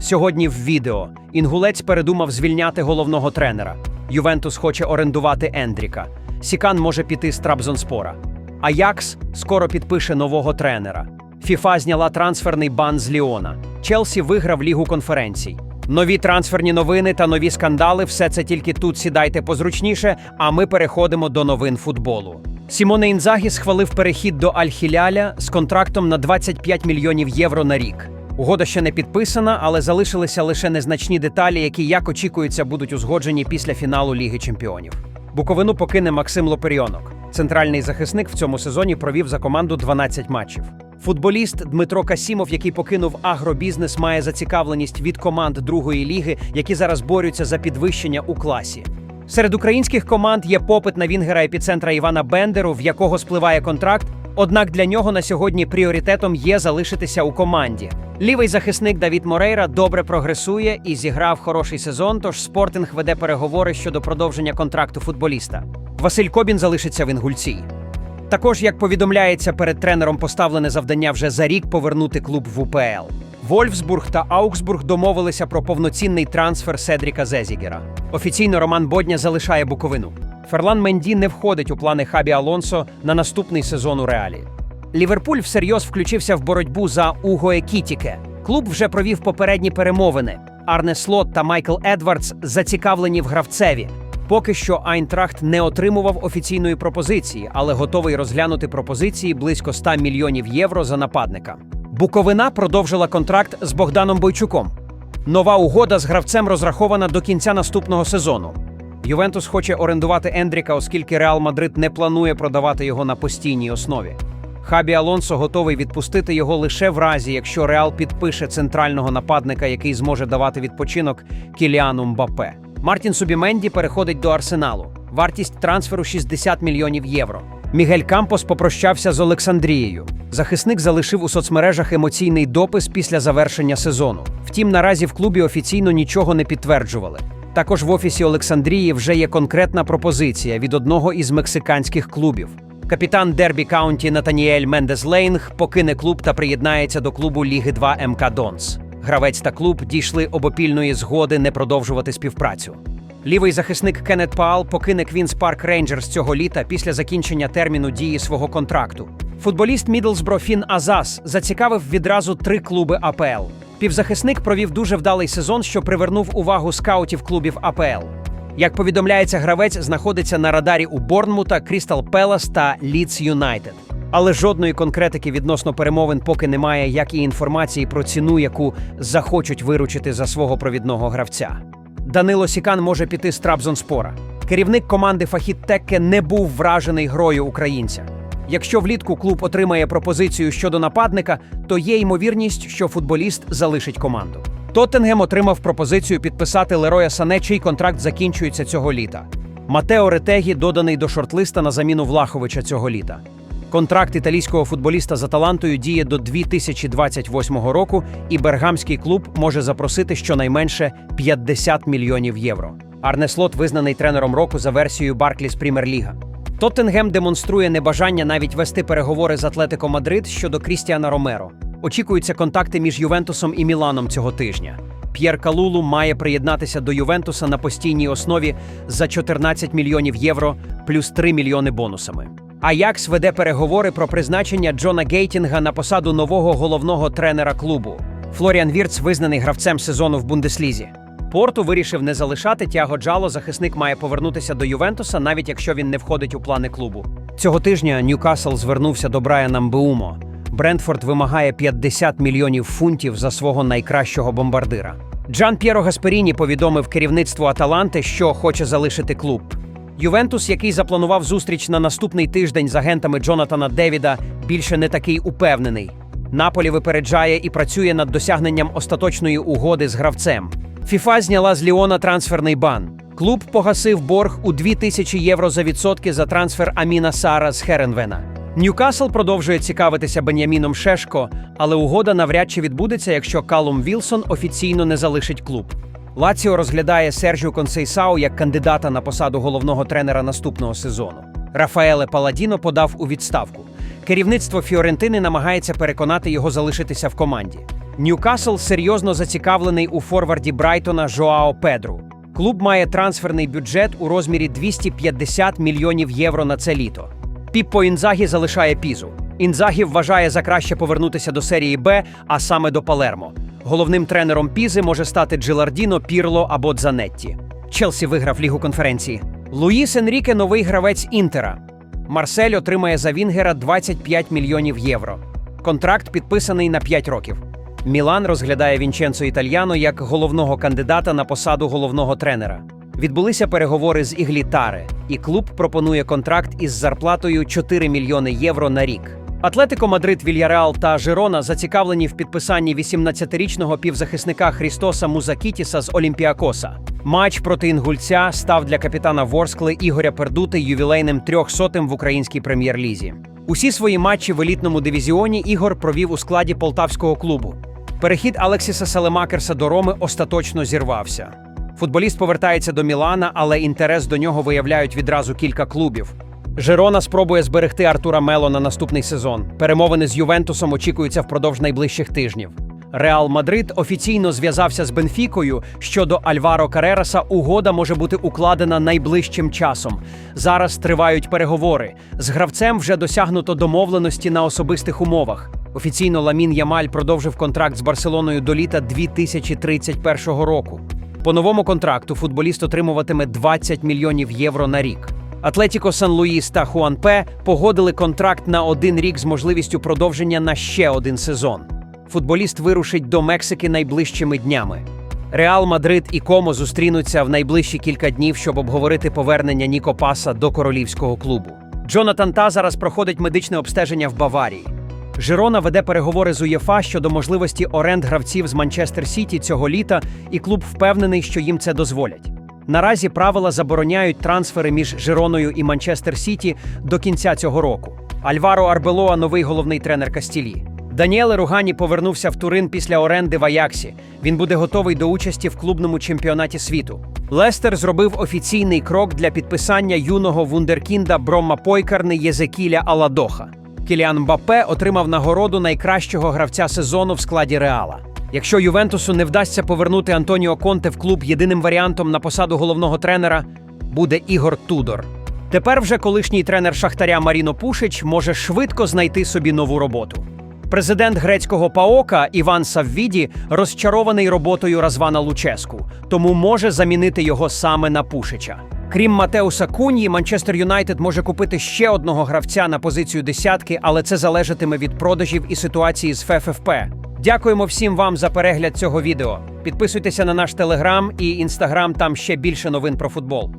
Сьогодні в відео інгулець передумав звільняти головного тренера. Ювентус хоче орендувати Ендріка. Сікан може піти з Трабзонспора. Аякс скоро підпише нового тренера. Фіфа зняла трансферний бан з Ліона. Челсі виграв лігу конференцій. Нові трансферні новини та нові скандали все це тільки тут сідайте позручніше, а ми переходимо до новин футболу. Сімоне Інзагі схвалив перехід до Аль-Хіляля з контрактом на 25 мільйонів євро на рік. Угода ще не підписана, але залишилися лише незначні деталі, які, як очікується, будуть узгоджені після фіналу Ліги Чемпіонів. Буковину покине Максим Лоперіонок. Центральний захисник в цьому сезоні провів за команду 12 матчів. Футболіст Дмитро Касімов, який покинув агробізнес, має зацікавленість від команд другої ліги, які зараз борються за підвищення у класі. Серед українських команд є попит на вінгера епіцентра Івана Бендеру, в якого спливає контракт. Однак для нього на сьогодні пріоритетом є залишитися у команді. Лівий захисник Давід Морейра добре прогресує і зіграв хороший сезон. Тож спортинг веде переговори щодо продовження контракту футболіста. Василь Кобін залишиться в Інгульці. Також, як повідомляється, перед тренером поставлене завдання вже за рік повернути клуб в УПЛ. Вольфсбург та Аугсбург домовилися про повноцінний трансфер Седріка Зезігера. Офіційно Роман Бодня залишає Буковину. Ферлан Менді не входить у плани Хабі Алонсо на наступний сезон у Реалі. Ліверпуль всерйоз включився в боротьбу за Уго Екітіке. Клуб вже провів попередні перемовини. Арне Слот та Майкл Едвардс зацікавлені в гравцеві. Поки що Айнтрахт не отримував офіційної пропозиції, але готовий розглянути пропозиції близько 100 мільйонів євро за нападника. Буковина продовжила контракт з Богданом Бойчуком. Нова угода з гравцем розрахована до кінця наступного сезону. Ювентус хоче орендувати Ендріка, оскільки Реал Мадрид не планує продавати його на постійній основі. Хабі Алонсо готовий відпустити його лише в разі, якщо Реал підпише центрального нападника, який зможе давати відпочинок Кіліану Мбапе. Мартін Субіменді переходить до Арсеналу. Вартість трансферу 60 мільйонів євро. Мігель Кампос попрощався з Олександрією. Захисник залишив у соцмережах емоційний допис після завершення сезону. Втім, наразі в клубі офіційно нічого не підтверджували. Також в офісі Олександрії вже є конкретна пропозиція від одного із мексиканських клубів. Капітан Дербі Каунті Натаніель Мендес Лейнг покине клуб та приєднається до клубу Ліги 2 МК Донс. Гравець та клуб дійшли обопільної згоди не продовжувати співпрацю. Лівий захисник Кеннет Паал покине Квінс Парк Рейнджерс цього літа після закінчення терміну дії свого контракту. Футболіст Мідлсбро Фін Азас зацікавив відразу три клуби АПЛ. Півзахисник провів дуже вдалий сезон, що привернув увагу скаутів клубів АПЛ. Як повідомляється, гравець знаходиться на радарі у Борнмута, Крістал Пелас та Лідс Юнайтед. Але жодної конкретики відносно перемовин поки немає, як і інформації про ціну, яку захочуть виручити за свого провідного гравця. Данило Сікан може піти з Трабзонспора. Керівник команди Фахіт Текке не був вражений грою українця. Якщо влітку клуб отримає пропозицію щодо нападника, то є ймовірність, що футболіст залишить команду. Тоттенгем отримав пропозицію підписати Лероя Сане, чий контракт закінчується цього літа. Матео Ретегі доданий до шортлиста на заміну Влаховича цього літа. Контракт італійського футболіста з Аталантою діє до 2028 року, і бергамський клуб може запросити щонайменше 50 мільйонів євро. Арне Слот визнаний тренером року за версією Баркліс Прімер-ліга. Тоттенгем демонструє небажання навіть вести переговори з Атлетико Мадрид щодо Крістіана Ромеро. Очікуються контакти між Ювентусом і Міланом цього тижня. П'єр Калулу має приєднатися до Ювентуса на постійній основі за 14 мільйонів євро плюс 3 мільйони бонусами. Аякс веде переговори про призначення Джона Гейтінга на посаду нового головного тренера клубу. Флоріан Вірц визнаний гравцем сезону в Бундеслізі. Порту вирішив не залишати Тяго Джало. Захисник має повернутися до Ювентуса, навіть якщо він не входить у плани клубу. Цього тижня Ньюкасл звернувся до Брайана Мбеумо. Брентфорд вимагає 50 мільйонів фунтів за свого найкращого бомбардира. Джан П'єро Гасперіні повідомив керівництву Аталанти, що хоче залишити клуб. Ювентус, який запланував зустріч на наступний тиждень з агентами Джонатана Девіда, більше не такий упевнений. Наполі випереджає і працює над досягненням остаточної угоди з гравцем. ФІФА зняла з Ліона трансферний бан. Клуб погасив борг у 2000 євро за відсотки за трансфер Аміна Сара з Херенвена. Ньюкасл продовжує цікавитися Беняміном Шешко, але угода навряд чи відбудеться, якщо Калум Вілсон офіційно не залишить клуб. Лаціо розглядає Сержіо Консейсау як кандидата на посаду головного тренера наступного сезону. Рафаеле Паладіно подав у відставку. Керівництво Фіорентини намагається переконати його залишитися в команді. Ньюкасл серйозно зацікавлений у форварді Брайтона Жоао Педру. Клуб має трансферний бюджет у розмірі 250 мільйонів євро на це літо. Піппо Інзагі залишає пізу. Інзагі вважає за краще повернутися до серії Б, а саме до Палермо. Головним тренером Пізи може стати Джилардіно, Пірло або Дзанетті. Челсі виграв лігу конференції. Луїс Енріке новий гравець Інтера. Марсель отримає за Вінгера 25 мільйонів євро. Контракт підписаний на 5 років. Мілан розглядає Вінченцо Італьяно як головного кандидата на посаду головного тренера. Відбулися переговори з Іглітаре, і клуб пропонує контракт із зарплатою 4 мільйони євро на рік. Атлетико Мадрид, Вільяреал та Жирона зацікавлені в підписанні 18-річного півзахисника Хрістоса Музакітіса з Олімпіакоса. Матч проти інгульця став для капітана Ворскли Ігоря Пердути ювілейним трьохсотим в українській прем'єр-лізі. Усі свої матчі в елітному дивізіоні Ігор провів у складі полтавського клубу. Перехід Алексіса Салемакерса до Роми остаточно зірвався. Футболіст повертається до Мілана, але інтерес до нього виявляють відразу кілька клубів. Жерона спробує зберегти Артура Мело на наступний сезон. Перемовини з Ювентусом очікуються впродовж найближчих тижнів. Реал Мадрид офіційно зв'язався з Бенфікою щодо Альваро Карераса. Угода може бути укладена найближчим часом. Зараз тривають переговори. З гравцем вже досягнуто домовленості на особистих умовах. Офіційно Ламін Ямаль продовжив контракт з Барселоною до літа 2031 року. По новому контракту футболіст отримуватиме 20 мільйонів євро на рік. Атлетіко Сан Луїс та Хуанпе погодили контракт на один рік з можливістю продовження на ще один сезон. Футболіст вирушить до Мексики найближчими днями. Реал Мадрид і Комо зустрінуться в найближчі кілька днів, щоб обговорити повернення Ніко Паса до королівського клубу. Джонатан Та зараз проходить медичне обстеження в Баварії. Жирона веде переговори з УЄФА щодо можливості оренд гравців з Манчестер Сіті цього літа, і клуб впевнений, що їм це дозволять. Наразі правила забороняють трансфери між Жироною і Манчестер Сіті до кінця цього року. Альваро Арбелоа новий головний тренер Кастілі. Даніеле Ругані повернувся в Турин після оренди в Аяксі. Він буде готовий до участі в клубному чемпіонаті світу. Лестер зробив офіційний крок для підписання юного вундеркінда Бромма Пойкарни Єзекіля Аладоха. Кіліан Мбаппе отримав нагороду найкращого гравця сезону в складі Реала. Якщо Ювентусу не вдасться повернути Антоніо Конте в клуб єдиним варіантом на посаду головного тренера, буде Ігор Тудор. Тепер вже колишній тренер Шахтаря Маріно Пушич може швидко знайти собі нову роботу. Президент грецького ПАОКа Іван Саввіді розчарований роботою Развана Луческу, тому може замінити його саме на Пушича. Крім Матеуса Куньї, Манчестер Юнайтед може купити ще одного гравця на позицію десятки, але це залежатиме від продажів і ситуації з ФФП. Дякуємо всім вам за перегляд цього відео. Підписуйтеся на наш телеграм і інстаграм, там ще більше новин про футбол.